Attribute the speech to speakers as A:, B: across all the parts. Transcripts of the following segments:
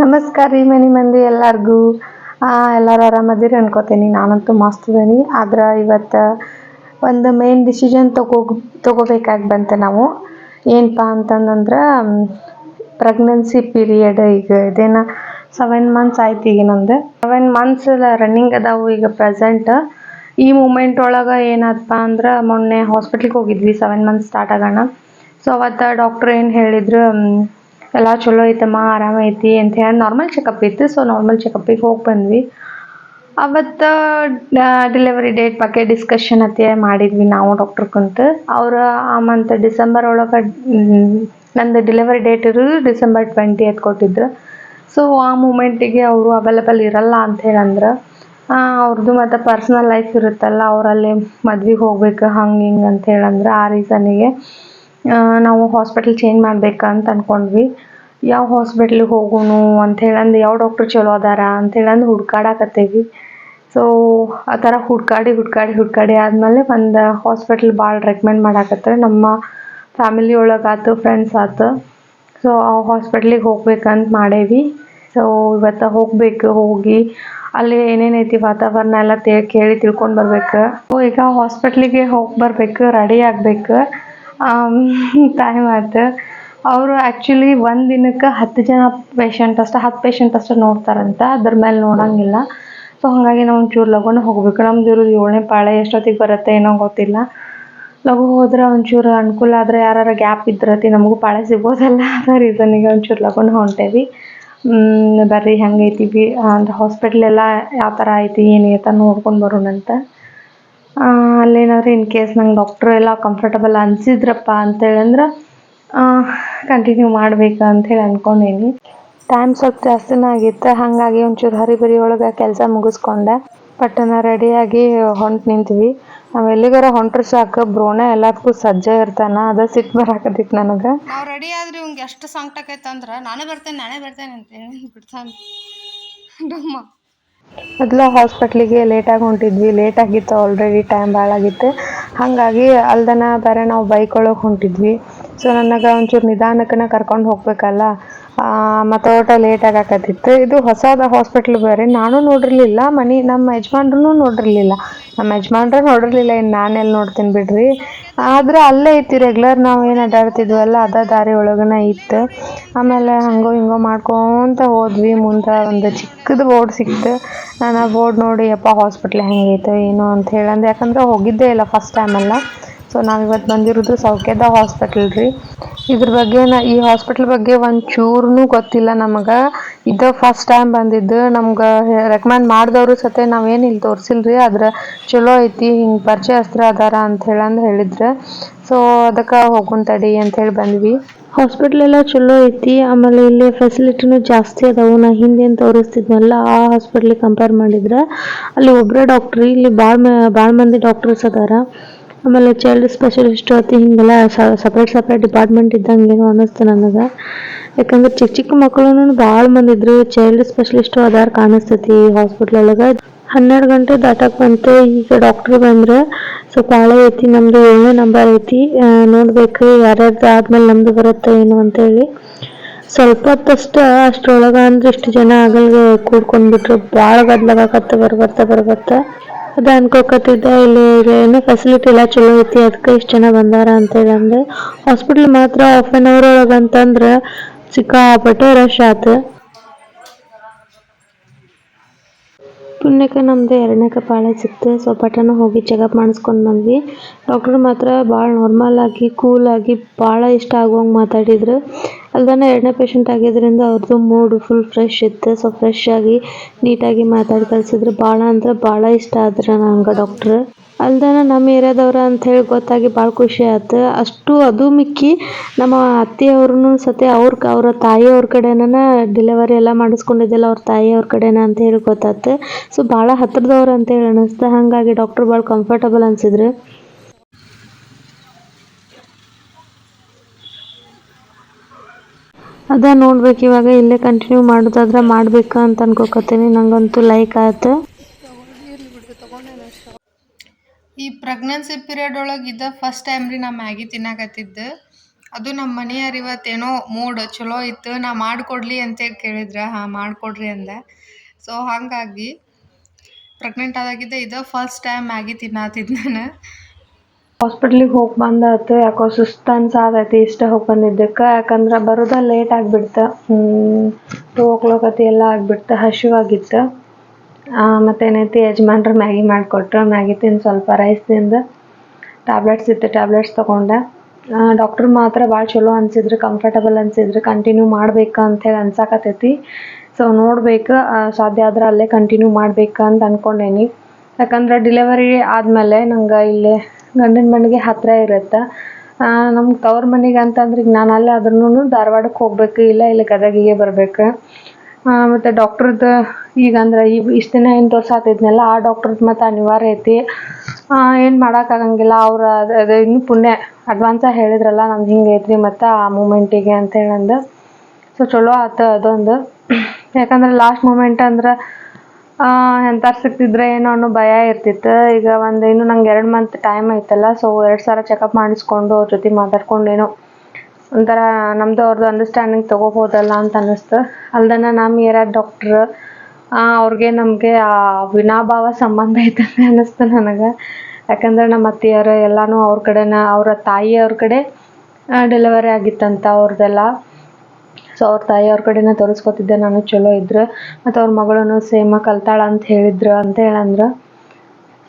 A: ನಮಸ್ಕಾರ ರೀ ಮನಿ ಮಂದಿ ಎಲ್ಲಾರ್ಗೂ. ಎಲ್ಲರೂ ಆರಾಮದಿರಿ ಅನ್ಕೋತೀನಿ. ನಾನಂತೂ ಮಸ್ತ್ ಇದ್ದೀನಿ ಆದ್ರೆ ಇವತ್ತು ಒಂದು ಮೇನ್ ಡಿಸಿಷನ್ ತಗೋ ತಗೋಬೇಕಾಗಿ ಬಂತೆ ನಾವು. ಏನಪ್ಪ ಅಂತಂದಂದ್ರೆ ಪ್ರೆಗ್ನೆನ್ಸಿ ಪೀರಿಯಡ್ ಈಗ ಇದೇನ ಸೆವೆನ್ ಮಂತ್ಸ್ ಆಯ್ತು ಈಗ ನಂದು. ಸೆವೆನ್ ಮಂತ್ಸ್ ರನ್ನಿಂಗ್ ಅದಾವು ಈಗ ಪ್ರೆಸೆಂಟ್ ಈ ಮೂಮೆಂಟ್ ಒಳಗೆ ಏನಪ್ಪ ಅಂದ್ರೆ ಮೊನ್ನೆ ಹಾಸ್ಪಿಟ್ಲಿಗೆ ಹೋಗಿದ್ವಿ. ಸೆವೆನ್ ಮಂತ್ಸ್ ಸ್ಟಾರ್ಟ್ ಆಗೋಣ. ಸೊ ಅವತ್ತು ಡಾಕ್ಟ್ರ್ ಏನು ಹೇಳಿದ್ರು ಎಲ್ಲ ಚಲೋ ಐತಮ್ಮ, ಆರಾಮ ಐತಿ ಅಂತ ಹೇಳಿ ನಾರ್ಮಲ್ ಚೆಕಪ್ ಇತ್ತು. ಸೊ ನಾರ್ಮಲ್ ಚೆಕಪ್ಪಿಗೆ ಹೋಗಿ ಬಂದ್ವಿ. ಅವತ್ತು ಡೆಲಿವರಿ ಡೇಟ್ ಬಗ್ಗೆ ಡಿಸ್ಕಷನ್ ಅತ್ತೆ ಮಾಡಿದ್ವಿ ನಾವು ಡಾಕ್ಟರ್ ಕುಂತು. ಅವ್ರು ಆ ಮಂತ್ ಡಿಸೆಂಬರ್ ಒಳಗೆ ನಂದು ಡೆಲಿವರಿ ಡೇಟ್ ಇರೋದು ಡಿಸೆಂಬರ್ ಟ್ವೆಂಟಿ ಎತ್ ಕೊಟ್ಟಿದ್ರು. ಸೊ ಆ ಮೂಮೆಂಟಿಗೆ ಅವರು ಅವೈಲೇಬಲ್ ಇರಲ್ಲ ಅಂತ ಹೇಳಂದ್ರೆ ಅವ್ರದ್ದು ಮತ್ತು ಪರ್ಸ್ನಲ್ ಲೈಫ್ ಇರುತ್ತಲ್ಲ, ಅವರಲ್ಲಿ ಮದ್ವೆಗೆ ಹೋಗ್ಬೇಕು, ಹಂಗೆ ಹಿಂಗೆ ಅಂತ ಹೇಳಂದ್ರೆ ಆ ರೀಸನಿಗೆ ನಾವು ಹಾಸ್ಪಿಟಲ್ ಚೇಂಜ್ ಮಾಡ್ಬೇಕಂತ ಅಂದ್ಕೊಂಡ್ವಿ ಯಾವ ಹಾಸ್ಪಿಟ್ಲಿಗೆ ಹೋಗೋಣ ಅಂತ ಅಂದ್ರೆ ಯಾವ ಡಾಕ್ಟ್ರ್ ಚಲೋ ಅದಾರ ಅಂದ್ರೆ ಹುಡ್ಕಾಡಕತ್ತೇವಿ. ಸೊ ಆ ಥರ ಹುಡ್ಕಾಡಿ ಹುಡ್ಕಾಡಿ ಹುಡ್ಕಾಡಿ ಆದಮೇಲೆ ಒಂದು ಹಾಸ್ಪಿಟ್ಲ್ ಭಾಳ ರೆಕಮೆಂಡ್ ಮಾಡಾಕತ್ತಾರೆ. ನಮ್ಮ ಫ್ಯಾಮಿಲಿ ಒಳಗೆ ಆತು ಫ್ರೆಂಡ್ಸ್ ಆತು. ಸೊ ಆ ಹಾಸ್ಪಿಟ್ಲಿಗೆ ಹೋಗ್ಬೇಕಂತ ಮಾಡೇವಿ. ಸೊ ಇವತ್ತು ಹೋಗ್ಬೇಕು, ಹೋಗಿ ಅಲ್ಲಿ ಏನೇನೈತಿ ವಾತಾವರಣ ಎಲ್ಲ ತೇ, ಕೇಳಿ ತಿಳ್ಕೊಂಡು ಬರ್ಬೇಕು. ಈಗ ಹಾಸ್ಪಿಟ್ಲಿಗೆ ಹೋಗಿ ಬರ್ಬೇಕು ರೆಡಿ ಆಗ್ಬೇಕು. ಟೈಮ್ ಆಯ್ತು. ಅವರು ಆ್ಯಕ್ಚುಲಿ ಒಂದು ದಿನಕ್ಕೆ ಹತ್ತು ಜನ ಪೇಷಂಟ್ ಅಷ್ಟೇ, ಹತ್ತು ಪೇಷಂಟ್ ಅಷ್ಟೇ ನೋಡ್ತಾರಂತ. ಅದ್ರ ಮೇಲೆ ನೋಡೋಂಗಿಲ್ಲ. ಸೊ ಹಾಗಾಗಿ ನಾವು ಒಂಚೂರು ಲಘುನ ಹೋಗ್ಬೇಕು. ನಮ್ದು ಇರೋದು ಏಳನೇ ಪಾಳೆ, ಎಷ್ಟೊತ್ತಿಗೆ ಬರುತ್ತೆ ಏನೋ ಗೊತ್ತಿಲ್ಲ. ಲಘು ಹೋದ್ರೆ ಒಂಚೂರು ಅನುಕೂಲ ಆದರೆ ಯಾರು ಗ್ಯಾಪ್ ಇದ್ರತಿ ನಮಗೂ ಪಾಳೆ ಸಿಗೋದಲ್ಲ ಅದ ರೀಸನಿಗೆ ಒಂಚೂರು ಲಘುನ ಹೊಂಟೇವಿ. ಬರ್ರಿ, ಹೆಂಗೈತಿ, ಬಿ, ಅಂದ್ರೆ ಹಾಸ್ಪಿಟ್ಲೆಲ್ಲ ಯಾವ ಥರ ಐತಿ, ಏನು ನೋಡ್ಕೊಂಡು ಬರೋಣಂತ. ಅಲ್ಲೇನಾದ್ರು ಇನ್ ಕೇಸ್ ನಂಗೆ ಡಾಕ್ಟ್ರು ಎಲ್ಲ ಕಂಫರ್ಟಬಲ್ ಅನಿಸಿದ್ರಪ್ಪ ಅಂತೇಳಿ ಅಂದ್ರೆ ಕಂಟಿನ್ಯೂ ಮಾಡ್ಬೇಕು ಅಂಥೇಳಿ ಅಂದ್ಕೊಂಡೀನಿ ಟೈಮ್ ಸ್ವಲ್ಪ ಜಾಸ್ತಿನೇ ಆಗಿತ್ತು, ಹಾಗಾಗಿ ಒಂಚೂರು ಹರಿಬರಿ ಒಳಗೆ ಕೆಲಸ ಮುಗಿಸ್ಕೊಂಡೆ ಪಟ್ಟನ ರೆಡಿಯಾಗಿ ಹೊಂಟು ನಿಂತೀವಿ. ನಾವು ಎಲ್ಲಿಗಾರ ಹೊಂಟ್ರೆ ಸಾಕು ಬ್ರೋಣ ಎಲ್ಲದಕ್ಕೂ ಸಜ್ಜ ಇರ್ತಾನ, ಅದ ಸಿಟ್ಟು ಬರಾಕತ್ತಿತ್ತು ನನಗೆ.
B: ನಾವು ರೆಡಿ ಆದ್ರೆ ಇವಂಗೆ ಎಷ್ಟು ಸಂಕಟ ಅಂದ್ರೆ ನಾನೇ ಬರ್ತೇನೆ ನಾನೇ ಬರ್ತೇನೆ ಅಂತೇಳಿ ಬಿಡ್ತಾನೆ.
A: ಮೊದಲು ಹಾಸ್ಪಿಟ್ಲಿಗೆ ಲೇಟಾಗಿ ಹೊಂಟಿದ್ವಿ. ಲೇಟ್ ಆಗಿತ್ತು ಆಲ್ರೆಡಿ ಟೈಮ್ ಭಾಳ ಆಗಿತ್ತು. ಹಾಗಾಗಿ ಅಲ್ದನ ಬೇರೆ ನಾವು ಬೈಕ್ ಒಳಗೆ ಹೊಂಟಿದ್ವಿ. ಸೊ ನನಗೆ ಒಂಚೂರು ನಿಧಾನಕ್ಕನ ಕರ್ಕೊಂಡು ಹೋಗ್ಬೇಕಲ್ಲ? ಮತ್ತು ಓಟ ಲೇಟ್ ಆಗಾಕತ್ತಿತ್ತು ಇದು ಹೊಸದ ಹಾಸ್ಪಿಟ್ಲ್ ಬೇರೆ. ನಾನು ನೋಡಿರಲಿಲ್ಲ, ಮನೆ, ನಮ್ಮ ಯಜಮಾನ್ರು ನೋಡಿರಲಿಲ್ಲ. ನಮ್ಮ ಯಜಮಾನ್ರು ನೋಡಿರಲಿಲ್ಲ ಇನ್ನು ನಾನು ಎಲ್ಲಿ ನೋಡ್ತೀನಿ ಬಿಡ್ರಿ. ಆದ್ರೆ ಅಲ್ಲೇ ಇತ್ತು ರೆಗ್ಯುಲರ್ ನಾವು ಏನು ಅಡ್ಡಾಡ್ತಿದ್ವಲ್ಲ ಅದ ದಾರಿ ಒಳಗನ ಇತ್ತು. ಆಮೇಲೆ ಹಂಗೋ ಹಿಂಗೋ ಮಾಡ್ಕೊಂತ ಹೋದ್ವಿ. ಮುಂದೆ ಒಂದು ಚಿಕ್ಕದು ಬೋರ್ಡ್ ಸಿಕ್ತು ನಾನು ಆ ಬೋರ್ಡ್ ನೋಡಿ ಅಪ್ಪ ಹಾಸ್ಪಿಟ್ಲ್ ಹೆಂಗೈತೆ ಏನೋ ಅಂತ ಹೇಳಂದು ಯಾಕಂದ್ರೆ ಹೋಗಿದ್ದೇ ಇಲ್ಲ ಫಸ್ಟ್ ಟೈಮ್ ಅಲ್ಲ. ಸೊ ನಾವು ಇವತ್ತು ಬಂದಿರೋದು ಸೌಖ್ಯದ ಹಾಸ್ಪಿಟಲ್ ರೀ. ಇದ್ರ ಬಗ್ಗೆ ನಾ, ಈ ಹಾಸ್ಪಿಟ್ಲ್ ಬಗ್ಗೆ ಒಂದು ಚೂರ್ನು ಗೊತ್ತಿಲ್ಲ ನಮಗೆ. ಇದು ಫಸ್ಟ್ ಟೈಮ್ ಬಂದಿದ್ದು. ನಮ್ಗೆ ರೆಕಮೆಂಡ್ ಮಾಡಿದವರು ಸತೆ ನಾವೇನು ಇಲ್ಲಿ ತೋರಿಸಿಲ್ರಿ, ಆದ್ರೆ ಚಲೋ ಐತಿ, ಹಿಂಗೆ ಪರಿಚಯಸ್ತ್ರ ಅದಾರ ಅಂತ ಹೇಳಂದು ಹೇಳಿದ್ರು. ಸೊ ಅದಕ್ಕೆ ಹೋಗೋಣ ತಡಿ ಅಂತ ಹೇಳಿ ಬಂದ್ವಿ. ಹಾಸ್ಪಿಟ್ಲ್ ಎಲ್ಲ ಚಲೋ ಐತಿ, ಆಮೇಲೆ ಇಲ್ಲಿ ಫೆಸಿಲಿಟಿನೂ ಜಾಸ್ತಿ ಅದಾವು. ನಾ ಹಿಂದೇನು ತೋರಿಸ್ತಿದ್ನಲ್ಲ, ಆ ಹಾಸ್ಪಿಟ್ಲಿಗೆ ಕಂಪೇರ್ ಮಾಡಿದ್ರೆ, ಅಲ್ಲಿ ಒಬ್ಬರೇ ಡಾಕ್ಟ್ರಿ ಇಲ್ಲಿ ಭಾಳ ಭಾಳ ಮಂದಿ ಡಾಕ್ಟರ್ಸ್ ಅದಾರ. ಆಮೇಲೆ ಚೈಲ್ಡ್ ಸ್ಪೆಷಲಿಸ್ಟ್ ಅತಿ ಹಿಂಗೆಲ್ಲ ಸಪ್ರೇಟ್ ಸಪ್ರೇಟ್ ಡಿಪಾರ್ಟ್ಮೆಂಟ್ ಇದ್ದಂಗೇನ ಅನ್ನಿಸ್ತು ನನಗೆ. ಯಾಕಂದ್ರೆ ಚಿಕ್ಕ ಚಿಕ್ಕ ಮಕ್ಕಳು ಭಾಳ ಮಂದಿ ಇದ್ರು ಚೈಲ್ಡ್ ಸ್ಪೆಷಲಿಸ್ಟು ಅದಾರ ಕಾಣಿಸ್ತೈತಿ ಹಾಸ್ಪಿಟ್ಲ್ ಒಳಗೆ. ಹನ್ನೆರಡು ಗಂಟೆ ದಾಟಕ್ ಬಂತು, ಈಗ ಡಾಕ್ಟ್ರ್ ಬಂದ್ರೆ ಸ್ವಲ್ಪ ಹಳೆ ಐತಿ, ನಮ್ದು ಏಳನೇ ನಂಬರ್ ಐತಿ. ನೋಡಬೇಕು ಯಾರ್ಯಾರ್ದು ಆದ್ಮೇಲೆ ನಮ್ದು ಬರುತ್ತೆ ಏನು ಅಂತೇಳಿ. ಸ್ವಲ್ಪ ಹೊತ್ತಷ್ಟ ಅಷ್ಟರೊಳಗೆ ಅಂದ್ರೆ ಇಷ್ಟು ಜನ ಆಗಲ್ಗೆ ಕೂಡ್ಕೊಂಡ್ಬಿಟ್ರು. ಭಾಳ ಗದ್ಲಾಗತ್ತ ಬರ್ಬರ್ತಾ ಬರ್ಬರ್ತಾ. ಅದ ಅನ್ಕೋಕತ್ತಿದ್ದ ಇಲ್ಲಿ ಏನು ಫೆಸಿಲಿಟಿ ಎಲ್ಲ ಚಲೋ ಐತಿ ಅದಕ್ಕೆ ಇಷ್ಟು ಜನ ಬಂದಾರ ಅಂತೇಳಿ ಅಂದ್ರೆ ಹಾಸ್ಪಿಟಲ್ ಮಾತ್ರ ಹಾಫ್ ಆನ್ ಅವರ್ ಒಳಗೆ ಅಂತಂದ್ರೆ ಸಿಕ್ಕಾಪಟ್ಟೆ ರಶ್ ಆತು. ಪುಣ್ಯಕ್ಕೆ ನಮ್ದು ಎರಡನೇ ಕಪಾಳೆ ಸಿಕ್ತು ಸೊ ಪಟನ ಹೋಗಿ ಚೆಕಪ್ ಮಾಡಿಸ್ಕೊಂಡು ಬಂದ್ವಿ. ಡಾಕ್ಟರ್ ಮಾತ್ರ ಭಾಳ ನಾರ್ಮಲ್ ಆಗಿ ಕೂಲ್ ಆಗಿ ಭಾಳ ಇಷ್ಟ ಆಗುವಂಗೆ ಮಾತಾಡಿದ್ರು. ಅಲ್ದನ ಎರಡನೇ ಪೇಷಂಟ್ ಆಗಿದ್ರಿಂದ ಅವ್ರದ್ದು ಮೂಡ್ ಫುಲ್ ಫ್ರೆಶ್ ಇತ್ತು. ಸೊ ಫ್ರೆಶ್ ಆಗಿ ನೀಟಾಗಿ ಮಾತಾಡಿ ಕಳ್ಸಿದ್ರು. ಭಾಳ ಅಂದ್ರೆ ಭಾಳ ಇಷ್ಟ ಆದ್ರೆ ನಂಗೆ ಡಾಕ್ಟ್ರ್ ಅಲ್ದನ ನಮ್ಮ ಏರಿಯಾದವ್ರ ಅಂತ ಹೇಳಿ ಗೊತ್ತಾಗಿ ಭಾಳ ಖುಷಿ ಆಯ್ತು. ಅಷ್ಟು ಅದು ಮಿಕ್ಕಿ ನಮ್ಮ ಅತ್ತೆಯವ್ರನ್ನು ಸತೆ ಅವ್ರ ಅವರ ತಾಯಿಯವ್ರ ಕಡೆನ ಡೆಲಿವರಿ ಎಲ್ಲ ಮಾಡಿಸ್ಕೊಂಡಿದ್ದೆಲ್ಲ. ಅವ್ರ ತಾಯಿಯವ್ರ ಕಡೆನ ಅಂತ ಹೇಳಿ ಗೊತ್ತಾಯ್ತು. ಸೊ ಭಾಳ ಹತ್ರದವ್ರು ಅಂತ ಹೇಳಿ ಅನ್ನಿಸ್ತು ಹಾಗಾಗಿ ಡಾಕ್ಟ್ರ್ ಭಾಳ ಕಂಫರ್ಟಬಲ್ ಅನ್ಸಿದ್ರು. ಅದ ನೋಡ್ಬೇಕು, ಇವಾಗ ಇಲ್ಲೇ ಕಂಟಿನ್ಯೂ ಮಾಡೋದಾದ್ರೆ ಮಾಡ್ಬೇಕು ಅಂತ ಅನ್ಕೋಕತ್ತೀನಿ. ನಂಗಂತೂ ಲೈಕ್ ಆಯ್ತು.
B: ಈ ಪ್ರೆಗ್ನೆನ್ಸಿ ಪೀರಿಯಡ್ ಒಳಗೆ ಇದ್ದ ಫಸ್ಟ್ ಟೈಮ್ ರೀ ನಾ ಮ್ಯಾಗಿ ತಿನ್ನಾಕತ್ತಿದ್ದು. ಅದು ನಮ್ಮ ಮನೆಯವ್ರು ಇವತ್ತೇನೋ ಮೂಡ್ ಚಲೋ ಇತ್ತು, ನಾ ಮಾಡಿಕೊಡ್ಲಿ ಅಂತೇಳಿ ಕೇಳಿದ್ರೆ. ಹಾಂ, ಮಾಡಿಕೊಡ್ರಿ ಅಂದೆ. ಸೊ ಹಾಗಾಗಿ ಪ್ರೆಗ್ನೆಂಟ್ ಆದಾಗಿದ್ದ ಇದು ಫಸ್ಟ್ ಟೈಮ್ ಮ್ಯಾಗಿ ತಿನ್ನತ್ತಿದ್ದು ನಾನು.
A: ಹಾಸ್ಪಿಟ್ಲಿಗೆ ಹೋಗಿ ಬಂದಾತು, ಯಾಕೋ ಸುಸ್ತು ಅನ್ಸಾತೈತಿ ಇಷ್ಟ ಹೋಗಿ ಬಂದಿದ್ದಕ್ಕೆ. ಯಾಕಂದ್ರೆ ಬರೋದ ಲೇಟ್ ಆಗಿಬಿಡ್ತು. ಟೂ ಓ ಕ್ಲಾಕ್ ಅತಿ ಎಲ್ಲ ಆಗಿಬಿಡ್ತು ಹಸಿವಾಗಿತ್ತು ಮತ್ತೇನೈತಿ, ಯಜಮಾನ್ರು ಮ್ಯಾಗಿ ಮಾಡಿಕೊಟ್ರು. ಮ್ಯಾಗಿ ತಿಂದು ಸ್ವಲ್ಪ ರೈಸ್ ತಿಂದು ಟ್ಯಾಬ್ಲೆಟ್ಸ್ ಇತ್ತು, ಟ್ಯಾಬ್ಲೆಟ್ಸ್ ತೊಗೊಂಡೆ. ಡಾಕ್ಟ್ರ್ ಮಾತ್ರ ಭಾಳ ಚಲೋ ಅನ್ಸಿದ್ರು, ಕಂಫರ್ಟಬಲ್ ಅನ್ಸಿದ್ರು. ಕಂಟಿನ್ಯೂ ಮಾಡ್ಬೇಕು ಅಂತೇಳಿ ಅನ್ಸಾಕತ್ತೈತಿ ಸೊ, ನೋಡ್ಬೇಕು ಸಾಧ್ಯ ಆದ್ರೆ ಅಲ್ಲೇ ಕಂಟಿನ್ಯೂ ಮಾಡ್ಬೇಕು ಅಂತ ಅನ್ಕೊಂಡೇನಿ. ಯಾಕಂದ್ರೆ ಡಿಲೆವರಿ ಆದಮೇಲೆ ನಂಗೆ ಇಲ್ಲಿ ಗಂಡನ ಮನೆಗೆ ಹತ್ತಿರ ಇರುತ್ತೆ. ನಮ್ಮ ತವ್ರ ಮನೆಗೆ ಅಂತಂದ್ರೆ ಈಗ ನಾನು ಅಲ್ಲೇ ಆದ್ರೂ ಧಾರವಾಡಕ್ಕೆ ಹೋಗ್ಬೇಕು, ಇಲ್ಲ ಇಲ್ಲಿ ಗದಗಿಗೆ ಬರಬೇಕು. ಮತ್ತು ಡಾಕ್ಟ್ರದ್ದು ಈಗ ಅಂದ್ರೆ ಈ ಇಷ್ಟು ದಿನ ಏನು ತೋರ್ಸಾತಿದ್ನಲ್ಲ ಆ ಡಾಕ್ಟ್ರದ್ದು ಮತ್ತು ಅನಿವಾರ್ಯ ಐತಿ. ಏನು ಮಾಡೋಕ್ಕಾಗಂಗಿಲ್ಲ ಅವ್ರು ಅದು ಅದು ಇನ್ನೂ ಪುಣ್ಯ. ಅಡ್ವಾನ್ಸಾಗಿ ಹೇಳಿದ್ರಲ್ಲ ನಮ್ದು ಹಿಂಗೆ ಐತ್ರಿ ಮತ್ತು ಆ ಮೂಮೆಂಟಿಗೆ ಅಂತ ಹೇಳಂದ. ಸೊ ಚಲೋ ಆತು ಅದೊಂದು. ಯಾಕಂದ್ರೆ ಲಾಸ್ಟ್ ಮೂಮೆಂಟ್ ಅಂದ್ರೆ ಎಂಥಾರು ಸಿಕ್ತಿದ್ರೆ ಏನೋ ಅನ್ನೋ ಭಯ ಇರ್ತಿತ್ತು. ಈಗ ಒಂದು ಇನ್ನು ನಂಗೆ ಎರಡು ಮಂತ್ ಟೈಮ್ ಐತಲ್ಲ ಸೊ ಎರಡು ಸಲ ಚೆಕಪ್ ಮಾಡಿಸ್ಕೊಂಡು ಅವ್ರ ಜೊತೆ ಮಾತಾಡ್ಕೊಂಡೇನೋ ಒಂಥರ ನಮ್ಮದು ಅವ್ರದ್ದು ಅಂಡರ್ಸ್ಟ್ಯಾಂಡಿಂಗ್ ತೊಗೋಬೋದಲ್ಲ ಅಂತ ಅನ್ನಿಸ್ತು. ಅಲ್ದನ ನಮ್ಮ ಡಾಕ್ಟರ್ ಡಾಕ್ಟ್ರ್ ಅವ್ರಿಗೆ ನಮಗೆ ಆ ವಿನಾಭಾವ ಸಂಬಂಧ ಐತಂತ ಅನ್ನಿಸ್ತು ನನಗೆ. ಯಾಕಂದ್ರೆ ನಮ್ಮ ಅತ್ತೆಯರು ಎಲ್ಲನೂ ಅವ್ರ ಕಡೆನ, ಅವರ ತಾಯಿಯವ್ರ ಕಡೆ ಡೆಲಿವರಿ ಆಗಿತ್ತಂತ ಅವ್ರದ್ದೆಲ್ಲ ಸೊ ಅವ್ರ ತಾಯಿ ಅವ್ರ ಕಡೆನೇ ತೋರಿಸ್ಕೊತಿದ್ದೆ. ನಾನು ಚಲೋ ಇದ್ರೆ. ಮತ್ತು ಅವ್ರ ಮಗಳನ್ನು ಸೇಮ ಕಲ್ತಾಳ ಅಂತ ಹೇಳಿದ್ರು ಅಂತ ಹೇಳಂದ್ರೆ.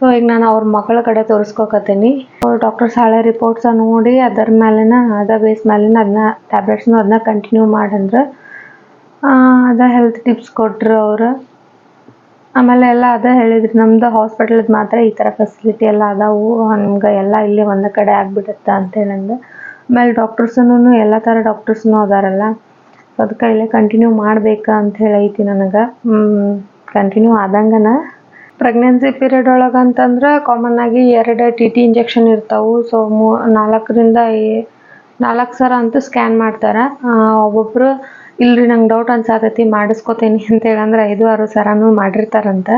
A: ಸೊ ಈಗ ನಾನು ಅವ್ರ ಮಗಳ ಕಡೆ ತೋರಿಸ್ಕೊಕತ್ತೀನಿ. ಅವ್ರು ಡಾಕ್ಟರ್ಸ್ ಹಳೆ ರಿಪೋರ್ಟ್ಸ ನೋಡಿ ಅದರ ಮೇಲೆನ ಅದ ಬೇಸ್ ಮೇಲಿನ ಅದನ್ನ ಟ್ಯಾಬ್ಲೆಟ್ಸ್ನು ಅದನ್ನ ಕಂಟಿನ್ಯೂ ಮಾಡಂದ್ರೆ ಅದ ಹೆಲ್ತ್ ಟಿಪ್ಸ್ ಕೊಟ್ಟರು ಅವರು. ಆಮೇಲೆ ಎಲ್ಲ ಅದ ಹೇಳಿದ್ರು. ನಮ್ದು ಹಾಸ್ಪಿಟಲ್ದು ಮಾತ್ರ ಈ ಥರ ಫೆಸಿಲಿಟಿ ಎಲ್ಲ ಅದಾವು. ನಮ್ಗೆ ಎಲ್ಲ ಇಲ್ಲಿ ಒಂದು ಕಡೆ ಆಗ್ಬಿಡುತ್ತೆ ಅಂತ ಹೇಳಂದು. ಆಮೇಲೆ ಡಾಕ್ಟರ್ಸನು ಎಲ್ಲ ಥರ ಡಾಕ್ಟರ್ಸ್ನು ಅದಾರಲ್ಲ. ಅದಕ್ಕೆ ಇಲ್ಲೇ ಕಂಟಿನ್ಯೂ ಮಾಡ್ಬೇಕು ಅಂತ ಹೇಳಿ ಐತಿ ನನಗೆ ಕಂಟಿನ್ಯೂ ಆದಂಗನ. ಪ್ರೆಗ್ನೆನ್ಸಿ ಪೀರಿಯಡ್ ಒಳಗೆ ಅಂತಂದ್ರೆ ಕಾಮನ್ ಆಗಿ ಎರಡು ಟಿ ಟಿ ಇಂಜೆಕ್ಷನ್ ಇರ್ತಾವೆ. ಸೊ ಮೂ, ನಾಲ್ಕರಿಂದ ನಾಲ್ಕು ಸರ ಅಂತೂ ಸ್ಕ್ಯಾನ್ ಮಾಡ್ತಾರೆ. ಒಬ್ಬೊಬ್ಬರು ಇಲ್ರಿ ನಂಗೆ ಡೌಟ್ ಅನ್ಸಾತೈತಿ, ಮಾಡಿಸ್ಕೊತೀನಿ ಅಂತ ಹೇಳಂದ್ರೆ ಐದು, ಆರು ಸರನೂ ಮಾಡಿರ್ತಾರಂತೆ.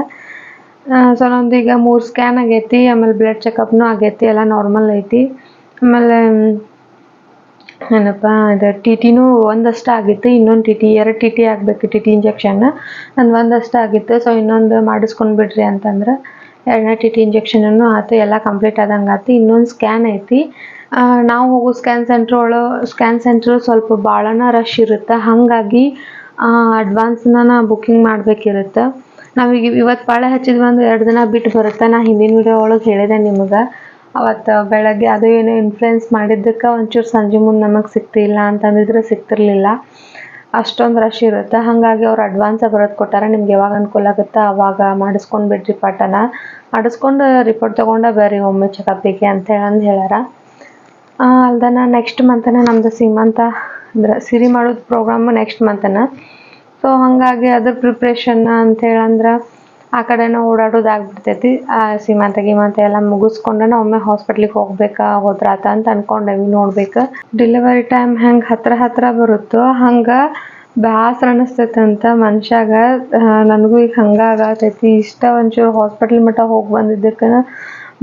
A: ಸೊ ನಂದು ಈಗ ಮೂರು ಸ್ಕ್ಯಾನ್ ಆಗೈತಿ, ಆಮೇಲೆ ಬ್ಲಡ್ ಚೆಕಪ್ನೂ ಆಗೈತಿ, ಎಲ್ಲ ನಾರ್ಮಲ್ ಐತಿ. ಆಮೇಲೆ ಏನಪ್ಪ ಅದು ಟಿ ಟಿನೂ ಒಂದಷ್ಟು ಆಗಿತ್ತು, ಇನ್ನೊಂದು ಟಿ ಟಿ ಎರಡು ಟಿ ಟಿ ಆಗಬೇಕು ಟಿ ಟಿ ಇಂಜೆಕ್ಷನ್ ನಂದು ಒಂದಷ್ಟು ಆಗಿತ್ತು ಸೊ ಇನ್ನೊಂದು ಮಾಡಿಸ್ಕೊಂಡು ಬಿಡ್ರಿ ಅಂತಂದ್ರೆ ಎರಡನೇ ಟಿ ಟಿ ಇಂಜೆಕ್ಷನನ್ನು ಆಯ್ತು ಎಲ್ಲ ಕಂಪ್ಲೀಟ್ ಆದಂಗೆ ಆಯ್ತು ಇನ್ನೊಂದು ಸ್ಕ್ಯಾನ್ ಐತಿ. ನಾವು ಹೋಗೋ ಸ್ಕ್ಯಾನ್ ಸೆಂಟ್ರ್ ಒಳ ಸ್ಕ್ಯಾನ್ ಸೆಂಟ್ರ್ ಸ್ವಲ್ಪ ಭಾಳನ ರಶ್ ಇರುತ್ತೆ, ಹಾಗಾಗಿ ಅಡ್ವಾನ್ಸ್ನ ಬುಕ್ಕಿಂಗ್ ಮಾಡಬೇಕಿರುತ್ತೆ. ನಾವೀಗ ಇವತ್ತು ಪಾಳೆ ಹಚ್ಚಿದ್ವಿ ಅಂದ್ರೆ ಎರಡು ದಿನ ಬಿಟ್ಟು ಬರುತ್ತೆ, ನಾ ಹಿಂದಿನ ವಿಡಿಯೋ ಒಳಗೆ ಹೇಳಿದೆ ನಿಮಗೆ. ಅವತ್ತು ಬೆಳಗ್ಗೆ ಅದು ಏನೋ ಇನ್ಫ್ಲುಯೆನ್ಸ್ ಮಾಡಿದ್ದಕ್ಕೆ ಒಂಚೂರು ಸಂಜೆ ಮುಂದೆ ನಮಗೆ ಸಿಗ್ತಿಲ್ಲ ಅಂತಂದಿದ್ರೆ ಸಿಗ್ತಿರ್ಲಿಲ್ಲ. ಅಷ್ಟೊಂದು ರಶ್ ಇರುತ್ತೆ. ಹಾಗಾಗಿ ಅವ್ರು ಅಡ್ವಾನ್ಸಾಗಿ ಬರೋದು ಕೊಟ್ಟಾರೆ, ನಿಮ್ಗೆ ಯಾವಾಗ ಅನುಕೂಲ ಆಗುತ್ತೆ ಅವಾಗ ಮಾಡಿಸ್ಕೊಂಡು ಬಿಡ್ರಿ ಪಾಠನ. ಮಾಡಿಸ್ಕೊಂಡು ರಿಪೋರ್ಟ್ ತೊಗೊಂಡ ಬೇರೆ ಒಮ್ಮೆ ಚೆಕಪ್ಪಿಗೆ ಅಂತ ಹೇಳಂದು ಹೇಳ್ಯಾರ. ಅಲ್ದನ ನೆಕ್ಸ್ಟ್ ಮಂತನ ನಮ್ಮದು ಸೀಮಂತ ಅಂದ್ರೆ ಸಿರಿ ಮಾಡೋದು ಪ್ರೋಗ್ರಾಮ್ ನೆಕ್ಸ್ಟ್ ಮಂತನ ಸೊ ಹಾಗಾಗಿ ಅದ್ರ ಪ್ರಿಪ್ರೇಷನ್ ಅಂತ ಹೇಳಂದ್ರೆ ಆ ಕಡೆನೂ ಓಡಾಡೋದು ಆಗ್ಬಿಡ್ತೈತಿ ಆ ಸೀಮಂತ ಗೀಮಂತ ಎಲ್ಲ ಮುಗಿಸ್ಕೊಂಡನ ಒಮ್ಮೆ ಹಾಸ್ಪಿಟ್ಲಿಗೆ ಹೋಗ್ಬೇಕಾ, ಹೋದ್ರಾತ ಅಂತ ಅನ್ಕೊಂಡೇವಿ ನೋಡ್ಬೇಕು. ಡೆಲಿವರಿ ಟೈಮ್ ಹೆಂಗೆ ಹತ್ರ ಹತ್ರ ಬರುತ್ತೋ ಹಂಗೆ ಬ್ಯಾಸ್ರ ಅನಿಸ್ತೈತಂತ ಮನುಷ್ಯಾಗ ನನಗೂ ಈಗ ಹಂಗೆ ಆಗತೈತಿ. ಇಷ್ಟ ಒಂಚೂರು ಹಾಸ್ಪಿಟ್ಲ್ ಮಟ್ಟ ಹೋಗಿ ಬಂದಿದ್ದಕ್ಕೆ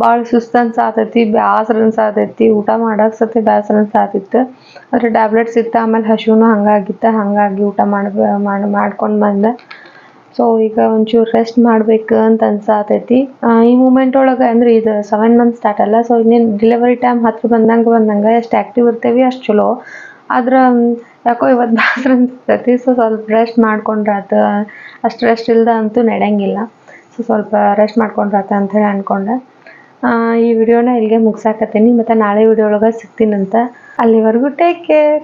A: ಭಾಳ ಸುಸ್ತು ಅನ್ಸಾತೈತಿ, ಬ್ಯಾಸ್ರ ಅನ್ಸಾತೈತಿ. ಊಟ ಮಾಡಕ್ಕೆ ಸತಿ ಬ್ಯಾಸ್ರ ಅನ್ಸಾತಿತ್ತು. ಆದರೆ ಟ್ಯಾಬ್ಲೆಟ್ಸ್ ಇತ್ತು ಆಮೇಲೆ ಹಸಿವುನು ಹಂಗಾಗಿತ್ತು, ಹಾಗಾಗಿ ಊಟ ಮಾಡಿ, ಮಾಡ್ಕೊಂಡು ಬಂದೆ. ಸೊ ಈಗ ಒಂಚೂರು ರೆಸ್ಟ್ ಮಾಡ್ಬೇಕು ಅಂತ ಅನ್ಸಾತೈತಿ. ಈ ಮೂಮೆಂಟ್ ಒಳಗೆ ಅಂದ್ರೆ ಇದು ಸೆವೆನ್ ಮಂತ್ ಸ್ಟಾರ್ಟ್ ಅಲ್ಲ ಸೊ ಇನ್ನೇನು ಡೆಲಿವರಿ ಟೈಮ್ ಹತ್ರ ಬಂದಂಗೆ ಬಂದಂಗೆ ಎಷ್ಟು ಆ್ಯಕ್ಟಿವ್ ಇರ್ತೇವಿ ಅಷ್ಟು ಚಲೋ. ಆದ್ರೆ ಯಾಕೋ ಇವತ್ತು ಬೇಸರ ಅನ್ಸ್ತೈತಿ ಸೊ ಸ್ವಲ್ಪ ರೆಸ್ಟ್ ಮಾಡ್ಕೊಂಡ್ರಾತ ಅಷ್ಟು ರೆಸ್ಟ್ ಇಲ್ದ ಅಂತೂ ನಡೆಯಂಗಿಲ್ಲ. ಸೊ ಸ್ವಲ್ಪ ರೆಸ್ಟ್ ಮಾಡ್ಕೊಂಡ್ರಾತ ಅಂತ ಹೇಳಿ ಅನ್ಕೊಂಡೆ. ಆ, ಈ ವಿಡಿಯೋನ ಇಲ್ಲಿಗೆ ಮುಗ್ಸಾಕತ್ತೀನಿ. ಮತ್ತು ನಾಳೆ ವಿಡಿಯೋ ಒಳಗೆ ಸಿಗ್ತೀನಂತ ಅಲ್ಲಿವರೆಗೂ ಟೇಕ್ ಕೇರ್